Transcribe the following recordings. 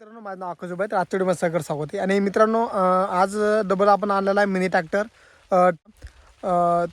मित्रांनो माझं नाव आकाश आहे तर आजच्या व्हिडिओमध्ये स्वागत आहे आणि मित्रांनो आज डबल आपण आणलेला आहे मिनी ट्रॅक्टर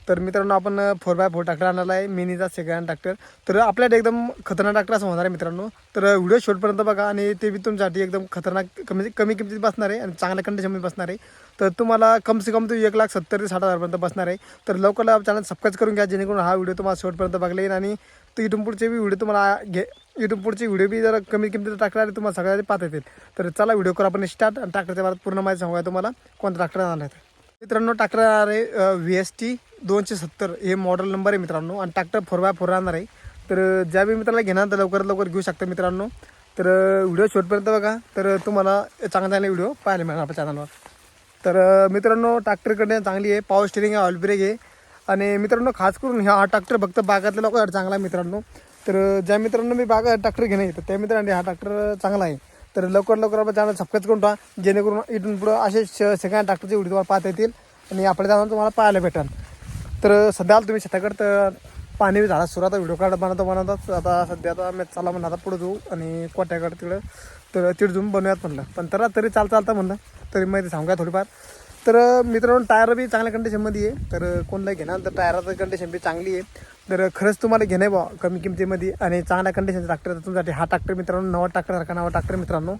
तर मित्रांनो आपण फोर बाय फोर ट्रॅक्टर आणलेला आहे. मिनीचा सेकंड ट्रॅक्टर तर आपल्याकडे एकदम खतरनाक ट्रॅक्टर असं होणार आहे मित्रांनो. तर व्हिडिओ शेवटपर्यंत बघा आणि ते बी तुमच्यासाठी एकदम खतरनाक कमी कमी किमतीत बसणार आहे आणि चांगल्या कंडिशनमध्ये बसणार आहे. तर तुम्हाला कम से कम तो एक लाख सत्तर ते साठ हजारपर्यंत बसणार आहे. तर लवकर चॅनल सबस्क्राईब करून घ्या जेणेकरून हा व्हिडिओ तुम्हाला शेवटपर्यंत बघला येईल आणि तो इथून पुढचे बी व्हिडिओ तुम्हाला घे इथून पुढचे व्हिडिओ बी जरा कमी किमतीत ट्रॅक्टर आले तुम्हाला सगळ्या पाहता येतील. तर चला व्हिडिओ करू आपण स्टार्ट आणि ट्रॅक्टरच्या बाबत पूर्ण माहिती सांगूया तुम्हाला. कोणता ट्रॅक्टर आणला आहे मित्रांनो ट्रॅक्टर आहे व्ही एस टी दोनशे सत्तर. हे मॉडेल नंबर आहे मित्रांनो. आणि ट्रॅक्टर फोर बाय फोर राहणार आहे. तर ज्या बी मित्राला घेणार तर लवकरात लवकर घेऊ शकता मित्रांनो. तर व्हिडिओ शेवटपर्यंत बघा. तर तुम्हाला चांगला चांगले व्हिडिओ पाहायला मिळणार आपल्या चॅनलवर तर मित्रांनो ट्रॅक्टरकडे चांगली आहे. पॉवर स्टिरिंग आहे ऑल ब्रेक आहे. आणि मित्रांनो खास करून ह्या हा ट्रॅक्टर फक्त बागातल्या लोकांसाठी चांगला आहे मित्रांनो. तर ज्या मित्रांनो मी बागा ट्रॅक्टर घेणे तर त्या मित्रांनी हा ट्रॅक्टर चांगला आहे. तर लवकर लवकर आपण चॅनल सबस्क्राईब करून टाका जेणेकरून इथून पुढं असे सेकंड ट्रॅक्टरचे व्हिडिओ तुम्हाला पाहता येतील आणि आपल्या जाऊन तुम्हाला पाहायला भेटेल तर सध्या तुम्ही शेताकडं तर पाणी बी झाला सुरू आता व्हिडिओ कार्ड बनवता बनवतात आता सध्या आता मी चला म्हणलं आता पुढं जाऊ आणि कोट्याकडं तिकडं तर तिकडे जाऊन बनवूयात म्हणलं. पण तर तरी चाल चालतं म्हणलं तरी माहिती सांगू काय थोडीफार. तर मित्रांनो टायर बी चांगल्या कंडिशनमध्ये आहे. तर कोणलाही घेणार तर टायराचं कंडिशन बी चांगली आहे. तर खरंच तुम्हाला घेणं आहे बा कमी किमतीमध्ये आणि चांगल्या कंडिशनचा ट्रॅक्टर तुमच्यासाठी हा ट्रॅक्टर मित्रांनो नवा ट्रॅक्टरसारखा नवा ट्रॅक्टर मित्रांनो.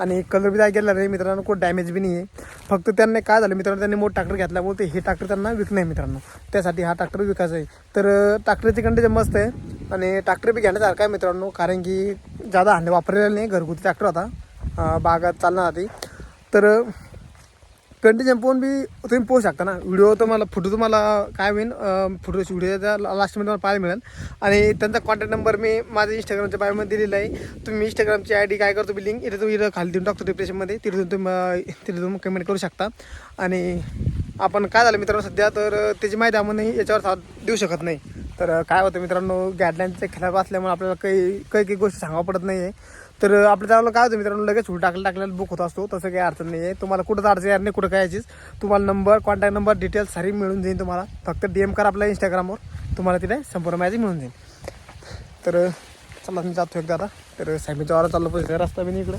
आणि कलर बी काय गेला नाही मित्रांनो कोण डॅमेज बी नाही आहे फक्त त्यांना काय झालं मित्रांनो त्यांनी मोठं ट्रॅक्टर घेतल्यामुळे ते हे ट्रॅक्टर त्यांना विकणं आहे मित्रांनो. त्यासाठी हा ट्रॅक्टर विकायचा आहे. तर ट्रॅक्टरची कंडिशन मस्त आहे. आणि ट्रॅक्टर बी घेण्यासारखं आहे मित्रांनो कारण की जादा हांडे वापरलेला नाही घरगुती ट्रॅक्टर होता. बागात चालणार आधी. तर कंडिशन पाहून बी तुम्ही पोहू शकता ना. व्हिडिओ तुम्हाला फोटो तुम्हाला काय होईल फोटो व्हिडिओच्या लास्टमध्ये तुम्हाला पाहायला मिळेल. आणि त्यांचा कॉन्टॅक्ट नंबर मी माझ्या इंस्टाग्रामच्या बायोमध्ये दिलेला आहे. तुम्ही इंस्टाग्रामची आय डी काय करतो मी लिंक इथे तुम्ही इथं खाली देऊन टाकतो डिप्रेशनमध्ये तिथे तुम्ही तिथे तुम्ही कमेंट करू शकता. आणि आपण काय झालं मित्रांनो सध्या तर त्याची माहिती आपण याच्यावर साथ देऊ शकत नाही. तर काय होतं मित्रांनो गॅडलाईनचे खिलाफ असल्यामुळे आपल्याला काही काही काही गोष्टी सांगावं पडत नाही आहे तर आपल्या चॅनलला काय होतं मित्रांनो लगेच फुल टाकलं टाकलेलं बुक होत असतो. तसं काही अडचण नाही आहे तुम्हाला कुठंच अडचण येणार नाही कुठं काय तुम्हाला नंबर कॉन्टॅक्ट नंबर डिटेल्स सारी मिळून जाईल तुम्हाला. फक्त डी एम करा आपल्या इंस्टाग्रामवर तुम्हाला तिथे संपूर्ण माहिती मिळून जाईल. तर चला मी जातो एकदा आता. तर साहेबीच्या वारा चाललो पाहिजे रस्ता बी नाही इकडं.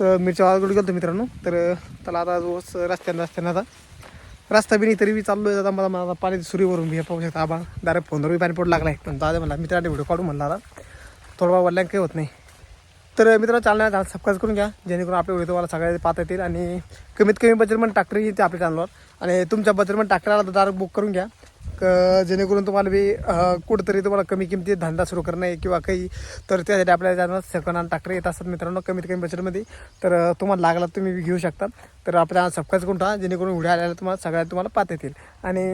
तर मिरच्या वाराकडे गेलो मित्रांनो. तर त्याला आता रोज रस्त्यानं रस्त्यानं आता. रस्ता बी नाही तरी बी चाललो आहे आता. मला मला पाणी सुरीवरून बी पाहू शकता. आबा डायरेक्ट फोनवर बी पाणी पडू लागला आहे पण दादा म्हणला. मित्रांनी व्हिडिओ काढू म्हणला आता. थोडा बा काही होत नाही. तर मित्रांनो चॅनल चॅनल सबस्क्राईब करून घ्या. जेणेकरून आपले व्हिडिओ तुम्हाला सगळ्या पाहता येतील आणि कमीत कमी बजेटमध्ये ट्रॅक्टर येते आपल्या चॅनलवर आणि तुमच्या बजेटमध्ये ट्रॅक्टर आला तर डायरेक्ट बुक करून घ्या. क जेणेकरून तुम्हाला बी कुठंतरी तुम्हाला कमी किमतीत धंदा सुरू करणे किंवा काही तर त्यासाठी आपल्या चॅनल सेकंड हँड ट्रॅक्टर येत असतात मित्रांनो कमीत कमी बजेटमध्ये तर तुम्हाला लागला तुम्ही घेऊ शकता. तर आपल्या चॅनल सबस्क्राईब करून ठेवा जेणेकरून व्हिडिओ आल्याला तुम्हाला सगळ्या तुम्हाला पाहता येतील. आणि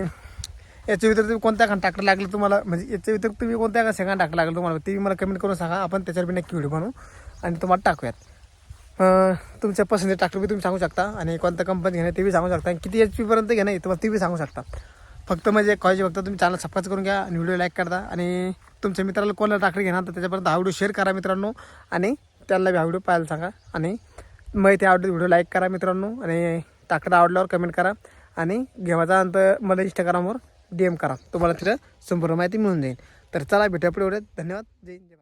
याच्या व्यतिरिक्त तुम्ही कोणत्या खान टाकलं लागलं तुम्हाला म्हणजे याच्या व्यतिरिक्त तुम्ही कोणत्या का सेकंड टाकलं लागलं तुम्हाला ते मला कमेंट करून सांगा. आपण त्याच्यावर बी नक्की व्हिडिओ बनवू. आणि तुम्हाला टाकूयात. तुमच्या पसंती ट्रॅक्टर बी तुम्ही सांगू शकता आणि कोणत्या कंपनी घेणं ते बी सांगू शकता. आणि किती एच पीपर्यंत घेणं आहे तुम्हाला ते बी सांगू शकता. फक्त म्हणजे कॉलेज फक्त तुम्ही चॅनल सबस्क्राईब करून घ्या आणि व्हिडिओ लाईक करता. आणि तुमच्या मित्राला कोणाला ट्रॅक्टर घेणार तर त्याच्यापर्यंत हा व्हिडिओ शेअर करा मित्रांनो. आणि त्यांना बी हा व्हिडिओ पाहायला सांगा. आणि मग ते आवडलं व्हिडिओ लाईक करा मित्रांनो. आणि टाकडं आवडल्यावर कमेंट करा. आणि घेण्यानंतर मला इंस्टाग्रामवर डी एम करा. तुम्हाला तिथं संपूर्ण माहिती मिळून जाईल. तर चला भेटूया पुढे धन्यवाद. जय जय